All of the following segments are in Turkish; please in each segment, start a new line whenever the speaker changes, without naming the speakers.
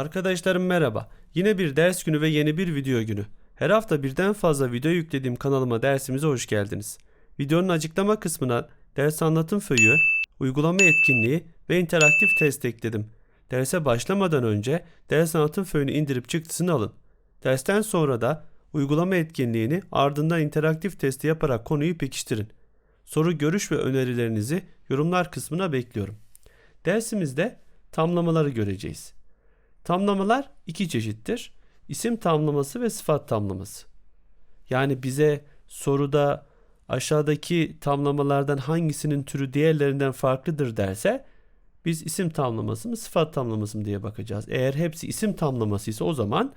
Arkadaşlarım merhaba. Yine bir ders günü ve yeni bir video günü. Her hafta birden fazla video yüklediğim kanalıma dersimize hoş geldiniz. Videonun açıklama kısmına ders anlatım föyü, uygulama etkinliği ve interaktif test ekledim. Derse başlamadan önce ders anlatım föyünü indirip çıktısını alın. Dersten sonra da uygulama etkinliğini ardından interaktif testi yaparak konuyu pekiştirin. Soru, görüş ve önerilerinizi yorumlar kısmına bekliyorum. Dersimizde tamlamaları göreceğiz. Tamlamalar iki çeşittir. İsim tamlaması ve sıfat tamlaması. Yani bize soruda aşağıdaki tamlamalardan hangisinin türü diğerlerinden farklıdır derse biz isim tamlaması mı sıfat tamlaması mı diye bakacağız. Eğer hepsi isim tamlaması ise o zaman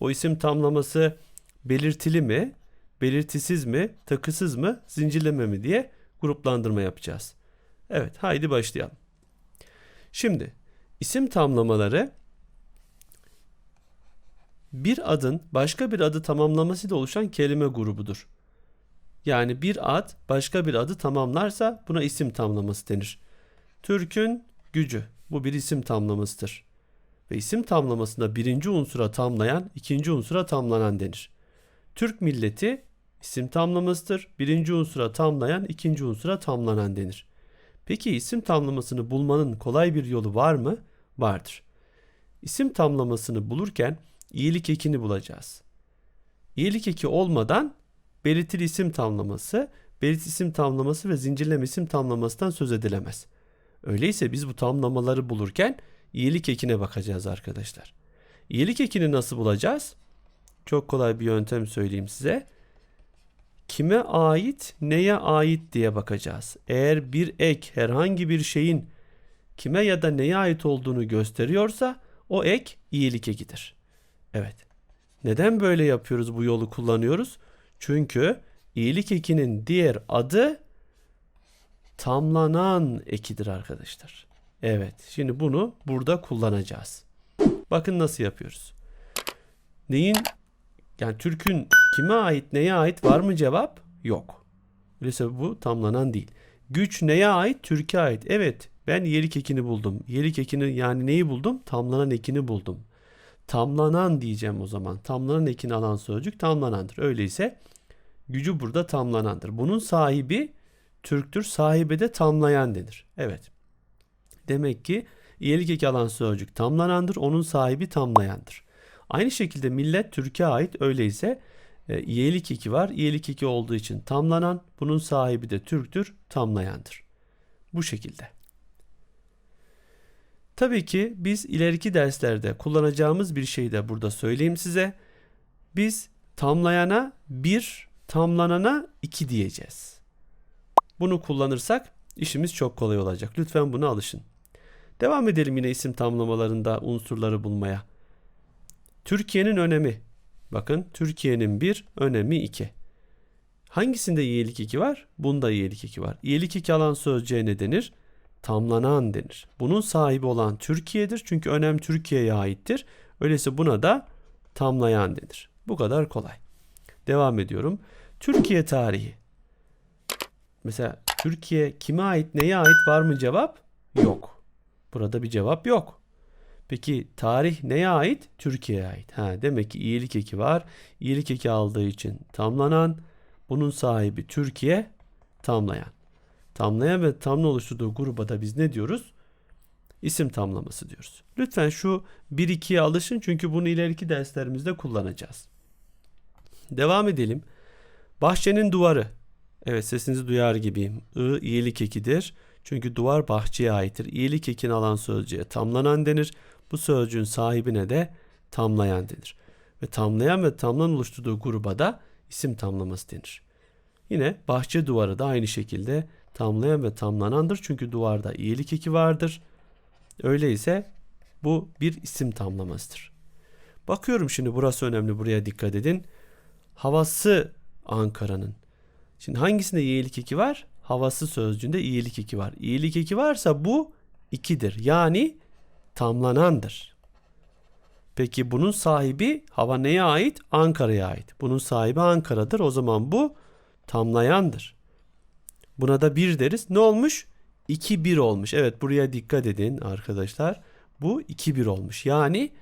o isim tamlaması belirtili mi, belirtisiz mi, takısız mı, zincirleme mi diye gruplandırma yapacağız. Evet, haydi başlayalım. Şimdi isim tamlamaları bir adın başka bir adı tamamlamasıyla oluşan kelime grubudur. Yani bir ad başka bir adı tamamlarsa buna isim tamlaması denir. Türk'ün gücü bu bir isim tamlamasıdır. Ve isim tamlamasında birinci unsura tamlayan, ikinci unsura tamlanan denir. Türk milleti isim tamlamasıdır. Birinci unsura tamlayan, ikinci unsura tamlanan denir. Peki isim tamlamasını bulmanın kolay bir yolu var mı? Vardır. İsim tamlamasını bulurken iyilik ekini bulacağız. İyilik eki olmadan belirtili isim tamlaması, belirtili isim tamlaması ve zincirleme isim tamlamasından söz edilemez. Öyleyse biz bu tamlamaları bulurken iyilik ekine bakacağız arkadaşlar. İyilik ekini nasıl bulacağız? Çok kolay bir yöntem söyleyeyim size. Kime ait, neye ait diye bakacağız. Eğer bir ek herhangi bir şeyin kime ya da neye ait olduğunu gösteriyorsa o ek iyilik ekidir. Evet. Neden böyle yapıyoruz bu yolu kullanıyoruz? Çünkü iyilik ekinin diğer adı tamlanan ekidir arkadaşlar. Evet. Şimdi bunu burada kullanacağız. Bakın nasıl yapıyoruz. Neyin yani Türk'ün kime ait neye ait var mı cevap? Yok. Öyleyse bu tamlanan değil. Güç neye ait? Türkiye ait. Evet ben yelik ekini buldum. Yelik ekini yani neyi buldum? Tamlanan ekini buldum. Tamlanan diyeceğim o zaman. Tamlanan ekini alan sözcük tamlanandır. Öyleyse gücü burada tamlanandır. Bunun sahibi Türktür. Sahibi de tamlayan denir. Evet. Demek ki iyilik eki alan sözcük tamlanandır. Onun sahibi tamlayandır. Aynı şekilde millet Türkiye ait. Öyleyse e, iyilik eki var. İyilik eki olduğu için tamlanan. Bunun sahibi de Türktür. Tamlayandır. Bu şekilde. Tabii ki biz ileriki derslerde kullanacağımız bir şey de burada söyleyeyim size. Biz tamlayana bir, tamlanana iki diyeceğiz. Bunu kullanırsak işimiz çok kolay olacak. Lütfen buna alışın. Devam edelim yine isim tamlamalarında unsurları bulmaya. Türkiye'nin önemi. Bakın Türkiye'nin bir, önemi iki. Hangisinde iyilik eki var? Bunda iyilik eki var. İyilik eki alan sözcüğe ne denir? Tamlanan denir. Bunun sahibi olan Türkiye'dir. Çünkü önem Türkiye'ye aittir. Öyleyse buna da tamlayan denir. Bu kadar kolay. Devam ediyorum. Türkiye tarihi. Mesela Türkiye kime ait, neye ait var mı cevap? Yok. Burada bir cevap yok. Peki tarih neye ait? Türkiye'ye ait. Ha, demek ki iyilik eki var. İyilik eki aldığı için tamlanan. Bunun sahibi Türkiye, tamlayan. Tamlayan ve tamla oluşturduğu gruba da biz ne diyoruz? İsim tamlaması diyoruz. Lütfen şu 1-2'ye alışın çünkü bunu ileriki derslerimizde kullanacağız. Devam edelim. Bahçenin duvarı. Evet sesinizi duyar gibiyim. I iyilik ekidir. Çünkü duvar bahçeye aittir. İyilik ekini alan sözcüğe tamlanan denir. Bu sözcüğün sahibine de tamlayan denir. Ve tamlayan ve tamlan oluşturduğu gruba da isim tamlaması denir. Yine bahçe duvarı da aynı şekilde tamlayan ve tamlanandır. Çünkü duvarda iyilik eki vardır. Öyleyse bu bir isim tamlamasıdır. Bakıyorum şimdi burası önemli buraya dikkat edin. Havası Ankara'nın. Şimdi hangisinde iyilik eki var? Havası sözcüğünde iyilik eki var. İyilik eki varsa bu ikidir. Yani tamlanandır. Peki bunun sahibi hava neye ait? Ankara'ya ait. Bunun sahibi Ankara'dır. O zaman bu tamlayandır. Buna da bir deriz. Ne olmuş? 2-1 olmuş. Evet buraya dikkat edin arkadaşlar. Bu 2-1 olmuş. Yani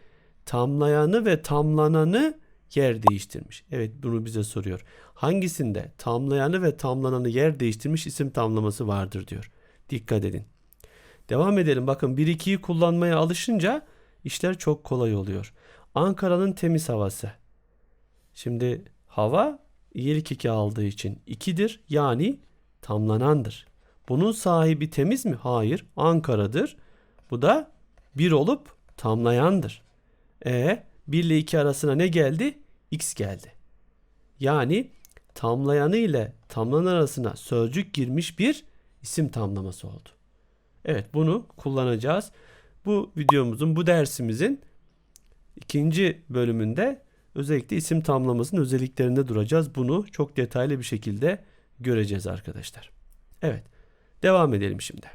tamlayanı ve tamlananı yer değiştirmiş. Evet bunu bize soruyor. Hangisinde tamlayanı ve tamlananı yer değiştirmiş isim tamlaması vardır diyor. Dikkat edin. Devam edelim. Bakın 1-2'yi kullanmaya alışınca işler çok kolay oluyor. Ankara'nın temiz havası. Şimdi hava iyilik 2 aldığı için 2'dir. Yani tamlanandır. Bunun sahibi temiz mi? Hayır. Ankara'dır. Bu da 1 olup tamlayandır. E 1 ile 2 arasına ne geldi? X geldi. Yani tamlayanı ile tamlanan arasına sözcük girmiş bir isim tamlaması oldu. Evet bunu kullanacağız. Bu videomuzun, bu dersimizin ikinci bölümünde özellikle isim tamlamasının özelliklerinde duracağız. Bunu çok detaylı bir şekilde göreceğiz arkadaşlar. Evet. Devam edelim şimdi.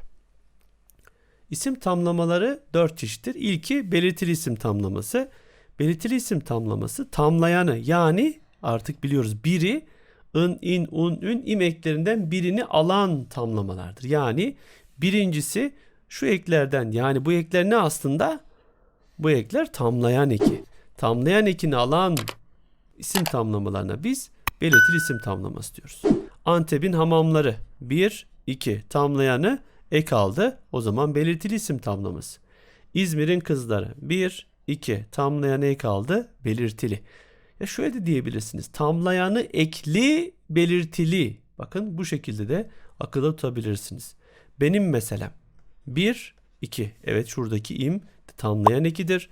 İsim tamlamaları dört çeşittir. İlki belirtili isim tamlaması. Belirtili isim tamlaması tamlayanı yani artık biliyoruz biri ın, in, un, ün im eklerinden birini alan tamlamalardır. Yani birincisi şu eklerden yani bu ekler ne aslında? Bu ekler tamlayan eki. Tamlayan ekini alan isim tamlamalarına biz belirtili isim tamlaması diyoruz. Antep'in hamamları 1, 2 tamlayanı ek aldı. O zaman belirtili isim tamlaması. İzmir'in kızları 1, 2 tamlayanı ek aldı. Belirtili. Ya şöyle de diyebilirsiniz. Tamlayanı ekli belirtili. Bakın bu şekilde de akılda tutabilirsiniz. Benim meselem 1, 2. Evet şuradaki im tamlayan ekidir.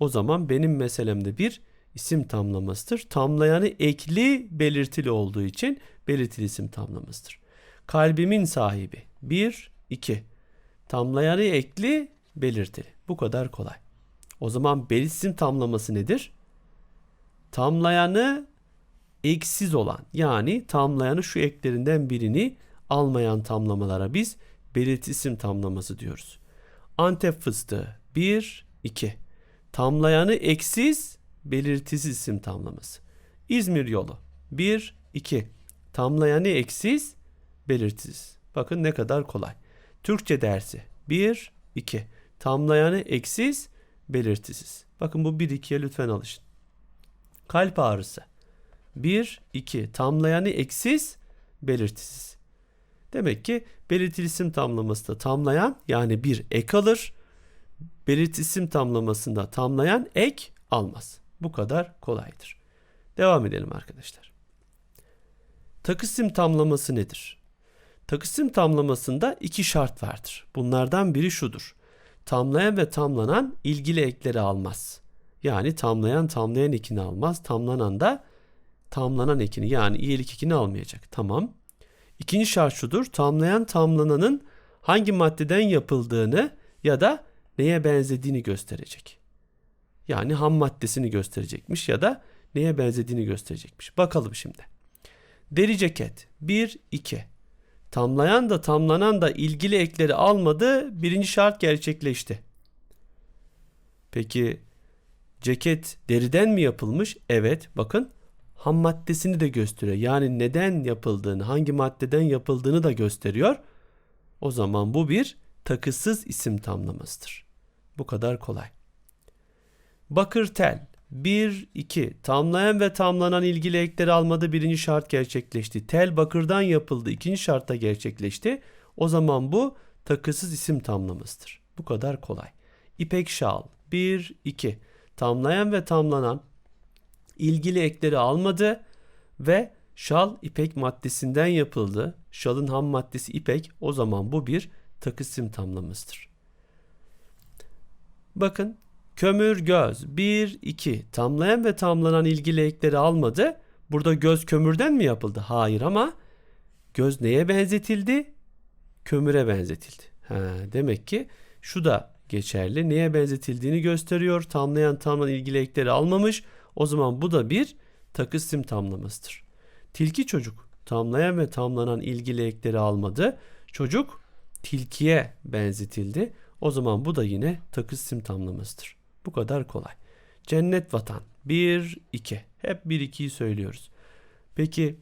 O zaman benim meselemde bir isim tamlamasıdır. Tamlayanı ekli belirtili olduğu için belirtili isim tamlamasıdır. Kalbimin sahibi 1, 2. Tamlayanı ekli belirtili. Bu kadar kolay. O zaman belirtili isim tamlaması nedir? Tamlayanı eksiz olan yani tamlayanı şu eklerinden birini almayan tamlamalara biz belirti isim tamlaması diyoruz. Antep fıstığı 1, 2. Tamlayanı eksiz, belirtisiz isim tamlaması. İzmir yolu 1, 2. Tamlayanı eksiz, belirtisiz. Bakın ne kadar kolay. Türkçe dersi 1, 2. Tamlayanı eksiz, belirtisiz. Bakın bu 1, 2'ye lütfen alışın. Kalp ağrısı 1, 2. Tamlayanı eksiz, belirtisiz. Demek ki belirtili isim tamlamasında tamlayan yani bir ek alır. Belirtili isim tamlamasında tamlayan ek almaz. Bu kadar kolaydır. Devam edelim arkadaşlar. Takısim tamlaması nedir? Takısim tamlamasında iki şart vardır. Bunlardan biri şudur. Tamlayan ve tamlanan ilgili ekleri almaz. Yani tamlayan tamlayan ekini almaz. Tamlanan da tamlanan ekini yani iyilik ekini almayacak. Tamam. İkinci şart şudur. Tamlayan tamlananın hangi maddeden yapıldığını ya da neye benzediğini gösterecek. Yani ham maddesini gösterecekmiş ya da neye benzediğini gösterecekmiş. Bakalım şimdi. Deri ceket 1 2. Tamlayan da tamlanan da ilgili ekleri almadı. Birinci şart gerçekleşti. Peki ceket deriden mi yapılmış? Evet. Bakın ham maddesini de gösteriyor. Yani neden yapıldığını, hangi maddeden yapıldığını da gösteriyor. O zaman bu bir takısız isim tamlamasıdır. Bu kadar kolay. Bakır tel 1 2 tamlayan ve tamlanan ilgili ekleri almadı birinci şart gerçekleşti. Tel bakırdan yapıldı ikinci şartta gerçekleşti. O zaman bu takısız isim tamlamasıdır. Bu kadar kolay. İpek şal 1 2 tamlayan ve tamlanan ilgili ekleri almadı ve şal ipek maddesinden yapıldı. Şalın ham maddesi ipek. O zaman bu bir takısim tamlamasıdır. Bakın kömür göz 1 2 tamlayan ve tamlanan ilgili ekleri almadı. Burada göz kömürden mi yapıldı? Hayır ama göz neye benzetildi? Kömüre benzetildi. Ha, demek ki şu da geçerli. Neye benzetildiğini gösteriyor. Tamlayan tamlanan ilgili ekleri almamış. O zaman bu da bir takı tamlamasıdır. Tilki çocuk tamlayan ve tamlanan ilgili ekleri almadı. Çocuk tilkiye benzetildi. O zaman bu da yine takı tamlamasıdır. Bu kadar kolay. Cennet vatan 1 2. Hep 1 2'yi söylüyoruz. Peki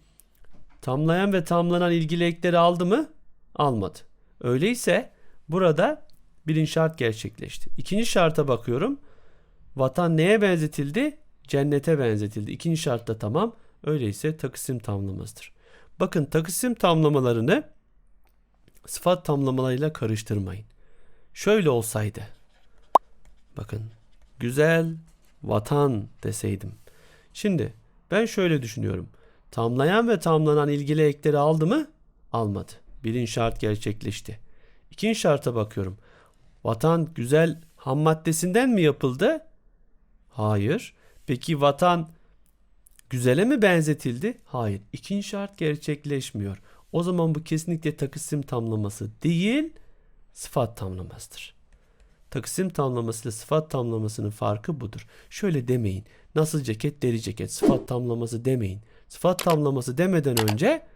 tamlayan ve tamlanan ilgili ekleri aldı mı? Almadı. Öyleyse burada birinci şart gerçekleşti. İkinci şarta bakıyorum. Vatan neye benzetildi? Cennete benzetildi. İkinci şart da tamam. Öyleyse takısim tamlamasıdır. Bakın takısim tamlamalarını sıfat tamlamalarıyla karıştırmayın. Şöyle olsaydı. Bakın güzel vatan deseydim. Şimdi ben şöyle düşünüyorum. Tamlayan ve tamlanan ilgili ekleri aldı mı? Almadı. Birinci şart gerçekleşti. İkinci şarta bakıyorum. Vatan güzel ham maddesinden mi yapıldı? Hayır. Peki vatan güzele mi benzetildi? Hayır. İkinci şart gerçekleşmiyor. O zaman bu kesinlikle takısim tamlaması değil, sıfat tamlamasıdır. Takısim tamlaması ile sıfat tamlamasının farkı budur. Şöyle demeyin. Nasıl ceket, deri ceket. Sıfat tamlaması demeyin. Sıfat tamlaması demeden önce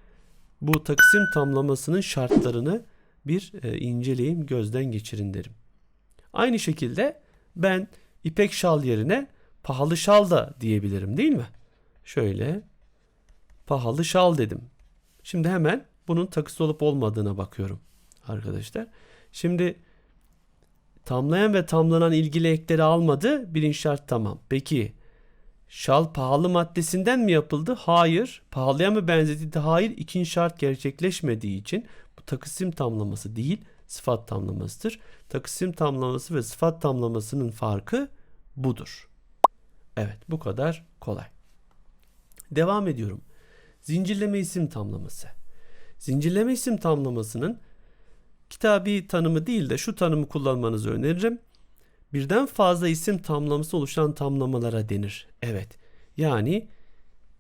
bu takısim tamlamasının şartlarını bir e, inceleyin, gözden geçirin derim. Aynı şekilde ben ipek şal yerine pahalı şal da diyebilirim değil mi? Şöyle pahalı şal dedim. Şimdi hemen bunun takısı olup olmadığına bakıyorum arkadaşlar. Şimdi tamlayan ve tamlanan ilgili ekleri almadı. Birinci şart tamam. Peki şal pahalı maddesinden mi yapıldı? Hayır. Pahalıya mı benzetildi? Hayır. İkinci şart gerçekleşmediği için bu takısim tamlaması değil sıfat tamlamasıdır. Takısim tamlaması ve sıfat tamlamasının farkı budur. Evet bu kadar kolay. Devam ediyorum. Zincirleme isim tamlaması. Zincirleme isim tamlamasının kitabi tanımı değil de şu tanımı kullanmanızı öneririm. Birden fazla isim tamlaması oluşan tamlamalara denir. Evet. Yani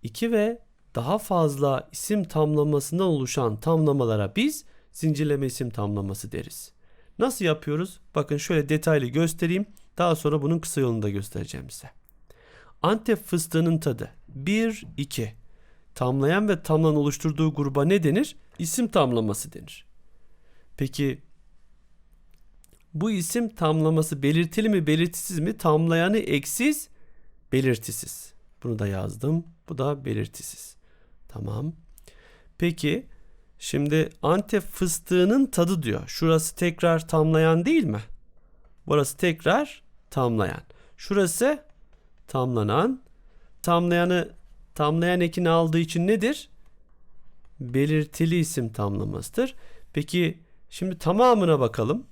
iki ve daha fazla isim tamlamasından oluşan tamlamalara biz zincirleme isim tamlaması deriz. Nasıl yapıyoruz? Bakın şöyle detaylı göstereyim. Daha sonra bunun kısa yolunu da göstereceğim size. Antep fıstığının tadı 1 2 tamlayan ve tamlan oluşturduğu gruba ne denir? İsim tamlaması denir. Peki bu isim tamlaması belirtili mi belirtisiz mi? Tamlayanı eksiz, belirtisiz. Bunu da yazdım. Bu da belirtisiz. Tamam. Peki şimdi Antep fıstığının tadı diyor. Şurası tekrar tamlayan değil mi? Burası tekrar tamlayan. Şurası tamlanan. Tamlayanı tamlayan ekini aldığı için nedir? Belirtili isim tamlamasıdır. Peki şimdi tamamına bakalım.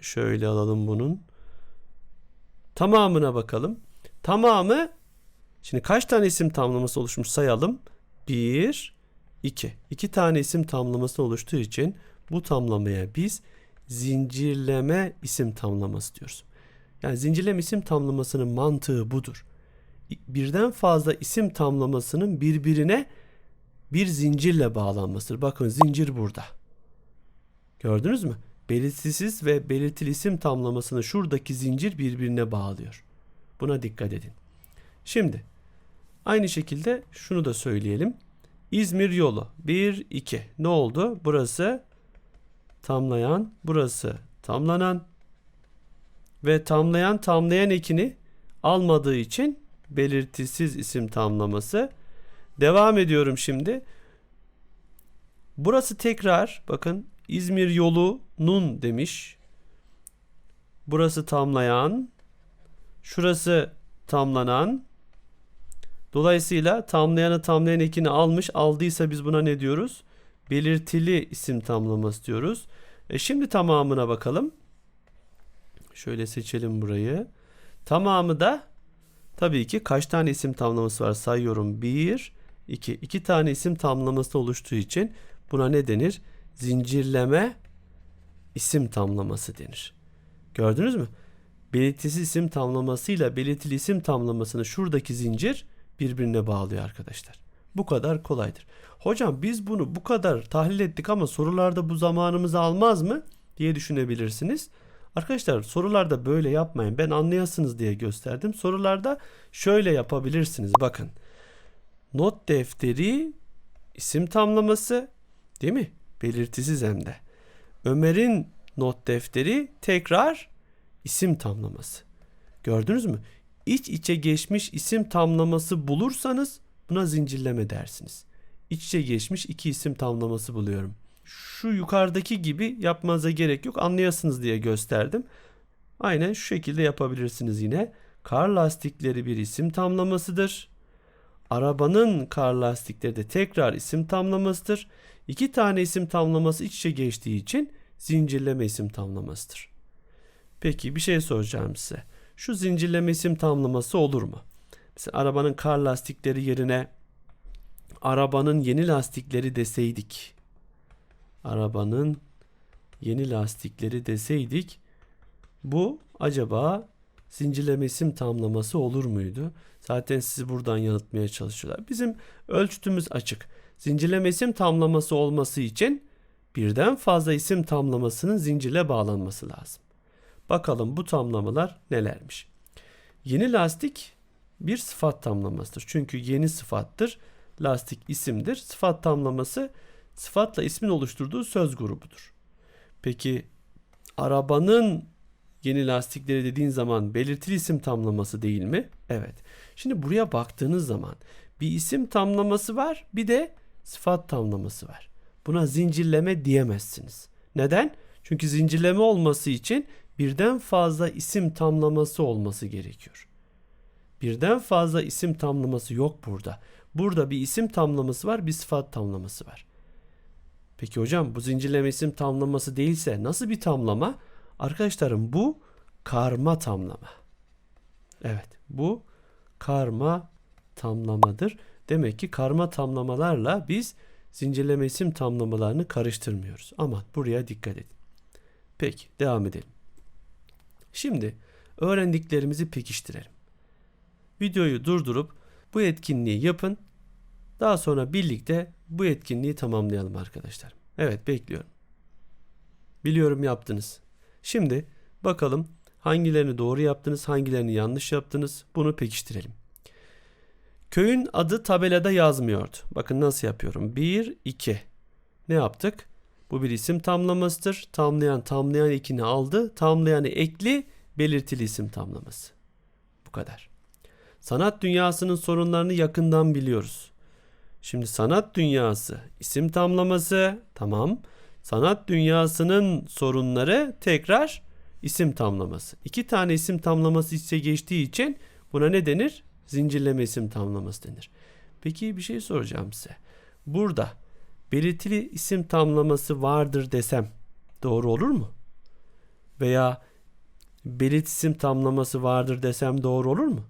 Şöyle alalım bunun. Tamamına bakalım. Tamamı şimdi kaç tane isim tamlaması oluşmuş sayalım. 1 2. 2 tane isim tamlaması oluştuğu için bu tamlamaya biz zincirleme isim tamlaması diyoruz. Yani zincirleme isim tamlamasının mantığı budur. Birden fazla isim tamlamasının birbirine bir zincirle bağlanmasıdır. Bakın zincir burada. Gördünüz mü? Belirtisiz ve belirtili isim tamlamasını şuradaki zincir birbirine bağlıyor. Buna dikkat edin. Şimdi aynı şekilde şunu da söyleyelim. İzmir yolu 1 2 ne oldu? Burası tamlayan, burası tamlanan ve tamlayan tamlayan ekini almadığı için belirtisiz isim tamlaması. Devam ediyorum şimdi. Burası tekrar bakın İzmir yolunun demiş. Burası tamlayan. Şurası tamlanan. Dolayısıyla tamlayanı tamlayan ekini almış. Aldıysa biz buna ne diyoruz? Belirtili isim tamlaması diyoruz. E şimdi tamamına bakalım. Şöyle seçelim burayı. Tamamı da tabii ki kaç tane isim tamlaması var sayıyorum. 1, 2. 2 tane isim tamlaması oluştuğu için buna ne denir? Zincirleme isim tamlaması denir. Gördünüz mü? Belirtisiz isim tamlamasıyla belirtili isim tamlamasını şuradaki zincir birbirine bağlıyor arkadaşlar. Bu kadar kolaydır. Hocam biz bunu bu kadar tahlil ettik ama sorularda bu zamanımızı almaz mı diye düşünebilirsiniz. Arkadaşlar sorularda böyle yapmayın. Ben anlayasınız diye gösterdim. Sorularda şöyle yapabilirsiniz. Bakın. Not defteri isim tamlaması değil mi? Belirtisiz hem de. Ömer'in not defteri tekrar isim tamlaması. Gördünüz mü? İç içe geçmiş isim tamlaması bulursanız buna zincirleme dersiniz. İç içe geçmiş iki isim tamlaması buluyorum şu yukarıdaki gibi yapmanıza gerek yok. Anlayasınız diye gösterdim. Aynen şu şekilde yapabilirsiniz yine. kar lastikleri bir isim tamlamasıdır. Arabanın kar lastikleri de tekrar isim tamlamasıdır. İki tane isim tamlaması iç içe geçtiği için zincirleme isim tamlamasıdır. Peki bir şey soracağım size. Şu zincirleme isim tamlaması olur mu? Mesela arabanın kar lastikleri yerine arabanın yeni lastikleri deseydik. Arabanın yeni lastikleri deseydik bu acaba zincirleme isim tamlaması olur muydu? Zaten sizi buradan yanıltmaya çalışıyorlar. Bizim ölçütümüz açık. Zincirleme isim tamlaması olması için birden fazla isim tamlamasının zincirle bağlanması lazım. Bakalım bu tamlamalar nelermiş? Yeni lastik bir sıfat tamlamasıdır. Çünkü yeni sıfattır. Lastik isimdir. Sıfat tamlaması sıfatla ismin oluşturduğu söz grubudur. Peki arabanın yeni lastikleri dediğin zaman belirtili isim tamlaması değil mi? Evet. Şimdi buraya baktığınız zaman bir isim tamlaması var, bir de sıfat tamlaması var. Buna zincirleme diyemezsiniz. Neden? Çünkü zincirleme olması için birden fazla isim tamlaması olması gerekiyor. Birden fazla isim tamlaması yok burada. Burada bir isim tamlaması var, bir sıfat tamlaması var. Peki hocam bu zincirleme isim tamlaması değilse nasıl bir tamlama? Arkadaşlarım bu karma tamlama. Evet bu karma tamlamadır. Demek ki karma tamlamalarla biz zincirleme isim tamlamalarını karıştırmıyoruz. Ama buraya dikkat edin. Peki devam edelim. Şimdi öğrendiklerimizi pekiştirelim. Videoyu durdurup bu etkinliği yapın. Daha sonra birlikte bu etkinliği tamamlayalım arkadaşlar. Evet bekliyorum. Biliyorum yaptınız. Şimdi bakalım hangilerini doğru yaptınız, hangilerini yanlış yaptınız. Bunu pekiştirelim. Köyün adı tabelada yazmıyordu. Bakın nasıl yapıyorum. 1, 2. Ne yaptık? Bu bir isim tamlamasıdır. Tamlayan tamlayan ekini aldı. Tamlayanı ekli belirtili isim tamlaması. Bu kadar. Sanat dünyasının sorunlarını yakından biliyoruz. Şimdi sanat dünyası isim tamlaması tamam. Sanat dünyasının sorunları tekrar isim tamlaması. İki tane isim tamlaması içe geçtiği için buna ne denir? Zincirleme isim tamlaması denir. Peki bir şey soracağım size. Burada belirtili isim tamlaması vardır desem doğru olur mu? Veya belirt isim tamlaması vardır desem doğru olur mu?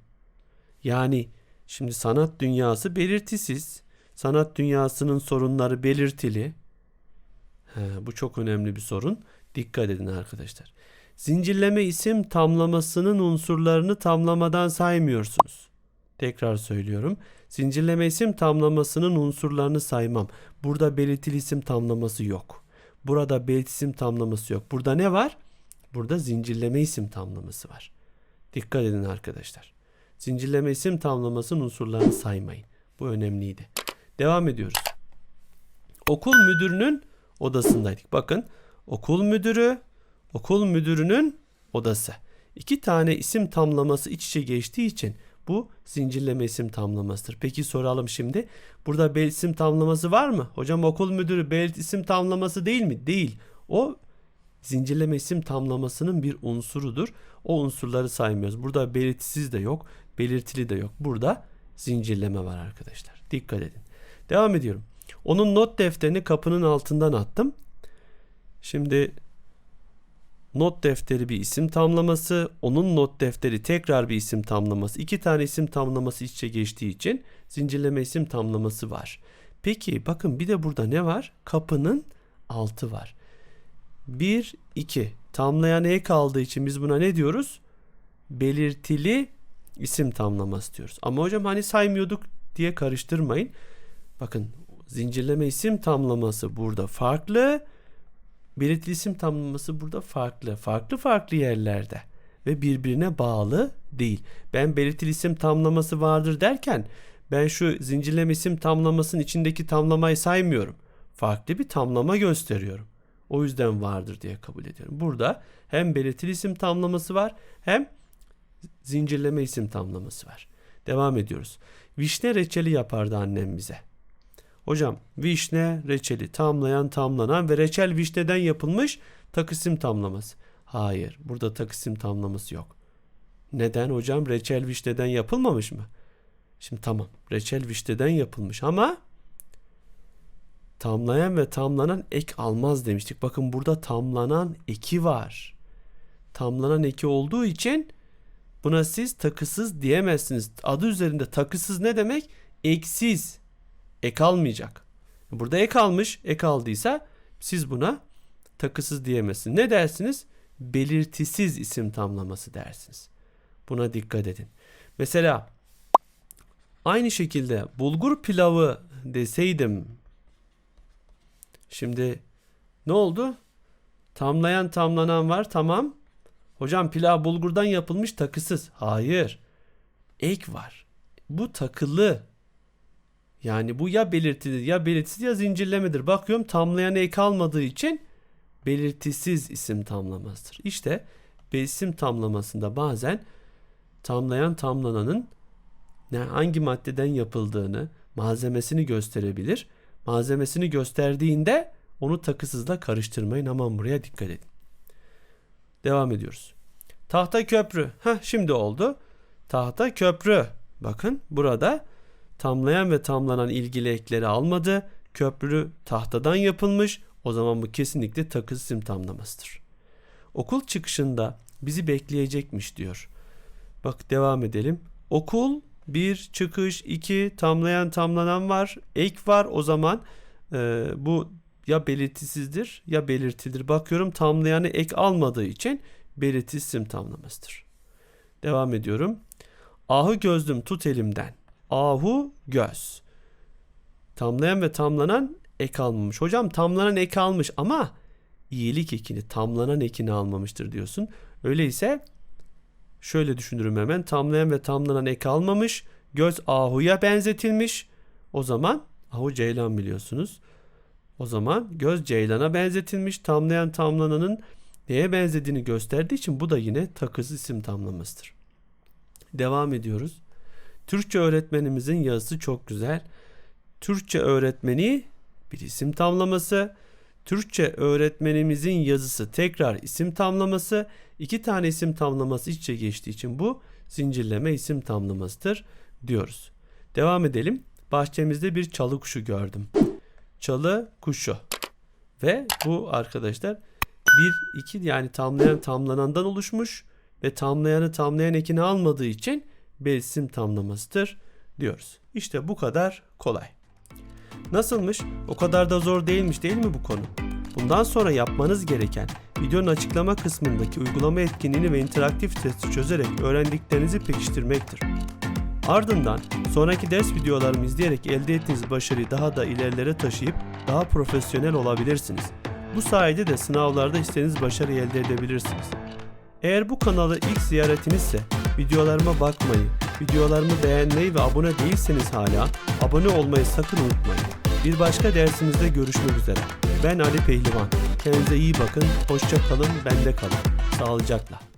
Yani şimdi sanat dünyası belirtisiz. Sanat dünyasının sorunları belirtili. He, bu çok önemli bir sorun. Dikkat edin arkadaşlar. Zincirleme isim tamlamasının unsurlarını tamlamadan saymıyorsunuz. Tekrar söylüyorum. Zincirleme isim tamlamasının unsurlarını saymam. Burada belirtili isim tamlaması yok. Burada belirtili isim tamlaması yok. Burada ne var? Burada zincirleme isim tamlaması var. Dikkat edin arkadaşlar. Zincirleme isim tamlamasının unsurlarını saymayın. Bu önemliydi. Devam ediyoruz. Okul müdürünün odasındaydık. Bakın okul müdürü, okul müdürünün odası. İki tane isim tamlaması iç içe geçtiği için bu zincirleme isim tamlamasıdır. Peki soralım şimdi. Burada bel isim tamlaması var mı? Hocam okul müdürü bel isim tamlaması değil mi? Değil. O zincirleme isim tamlamasının bir unsurudur. O unsurları saymıyoruz. Burada belirtisiz de yok, belirtili de yok. Burada zincirleme var arkadaşlar. Dikkat edin. Devam ediyorum. Onun not defterini kapının altından attım. Şimdi not defteri bir isim tamlaması, onun not defteri tekrar bir isim tamlaması. İki tane isim tamlaması iç içe geçtiği için zincirleme isim tamlaması var. Peki bakın bir de burada ne var? Kapının altı var. 1, 2. Tamlayan ek kaldığı için biz buna ne diyoruz? Belirtili isim tamlaması diyoruz. Ama hocam hani saymıyorduk diye karıştırmayın. Bakın zincirleme isim tamlaması burada farklı. Belirtili isim tamlaması burada farklı. Farklı farklı yerlerde ve birbirine bağlı değil. Ben belirtili isim tamlaması vardır derken ben şu zincirleme isim tamlamasının içindeki tamlamayı saymıyorum. Farklı bir tamlama gösteriyorum. O yüzden vardır diye kabul ediyorum. Burada hem belirtili isim tamlaması var hem zincirleme isim tamlaması var. Devam ediyoruz. Vişne reçeli yapardı annem bize. Hocam vişne reçeli tamlayan tamlanan ve reçel vişneden yapılmış takısim tamlaması. Hayır burada takısim tamlaması yok. Neden hocam? Reçel vişneden yapılmamış mı? Şimdi tamam. Reçel vişneden yapılmış ama tamlayan ve tamlanan ek almaz demiştik. Bakın burada tamlanan eki var. Tamlanan eki olduğu için buna siz takısız diyemezsiniz. Adı üzerinde takısız ne demek? Eksiz. Ek almayacak. Burada ek almış. Ek aldıysa siz buna takısız diyemezsiniz. Ne dersiniz? Belirtisiz isim tamlaması dersiniz. Buna dikkat edin. Mesela aynı şekilde bulgur pilavı deseydim şimdi ne oldu? Tamlayan tamlanan var tamam. Hocam pilav bulgurdan yapılmış takısız. Hayır. Ek var. Bu takılı. Yani bu ya belirtili ya belirtisiz ya zincirlemedir. Bakıyorum tamlayan ek almadığı için belirtisiz isim tamlamasıdır. İşte isim tamlamasında bazen tamlayan tamlananın ne hangi maddeden yapıldığını, malzemesini gösterebilir. Malzemesini gösterdiğinde onu takısızla karıştırmayın. Aman buraya dikkat edin. Devam ediyoruz. Tahta köprü. Heh, şimdi oldu. Tahta köprü. Bakın burada tamlayan ve tamlanan ilgili ekleri almadı. Köprü tahtadan yapılmış. O zaman bu kesinlikle takı isim tamlamasıdır. Okul çıkışında bizi bekleyecekmiş diyor. Bak devam edelim. Okul bir çıkış iki tamlayan tamlanan var. Ek var o zaman e, bu ya belirtisizdir ya belirtilir. Bakıyorum tamlayanı ek almadığı için belirtisiz isim tamlamasıdır. Devam ediyorum. Ahu gözlüm tut elimden. Ahu göz. Tamlayan ve tamlanan ek almamış. Hocam tamlanan ek almış ama iyilik ekini tamlanan ekini almamıştır diyorsun. Öyleyse şöyle düşünürüm hemen. Tamlayan ve tamlanan ek almamış. Göz ahuya benzetilmiş. O zaman ahu ceylan biliyorsunuz. O zaman göz ceylana benzetilmiş. Tamlayan tamlananın neye benzediğini gösterdiği için bu da yine takız isim tamlamasıdır. Devam ediyoruz. Türkçe öğretmenimizin yazısı çok güzel. Türkçe öğretmeni bir isim tamlaması. Türkçe öğretmenimizin yazısı tekrar isim tamlaması. iki tane isim tamlaması iç içe geçtiği için bu zincirleme isim tamlamasıdır diyoruz. Devam edelim. Bahçemizde bir çalı kuşu gördüm. Çalı kuşu. Ve bu arkadaşlar bir iki yani tamlayan tamlanandan oluşmuş ve tamlayanı tamlayan ekini almadığı için bir isim tamlamasıdır diyoruz. İşte bu kadar kolay. Nasılmış? O kadar da zor değilmiş değil mi bu konu? Bundan sonra yapmanız gereken videonun açıklama kısmındaki uygulama etkinliğini ve interaktif testi çözerek öğrendiklerinizi pekiştirmektir. Ardından sonraki ders videolarımı izleyerek elde ettiğiniz başarıyı daha da ilerilere taşıyıp daha profesyonel olabilirsiniz. Bu sayede de sınavlarda istediğiniz başarıyı elde edebilirsiniz. Eğer bu kanalı ilk ziyaretinizse videolarıma bakmayı, videolarımı beğenmeyi ve abone değilseniz hala abone olmayı sakın unutmayın. Bir başka dersimizde görüşmek üzere. Ben Ali Pehlivan. Kendinize iyi bakın, hoşça kalın, bende kalın. Sağlıcakla.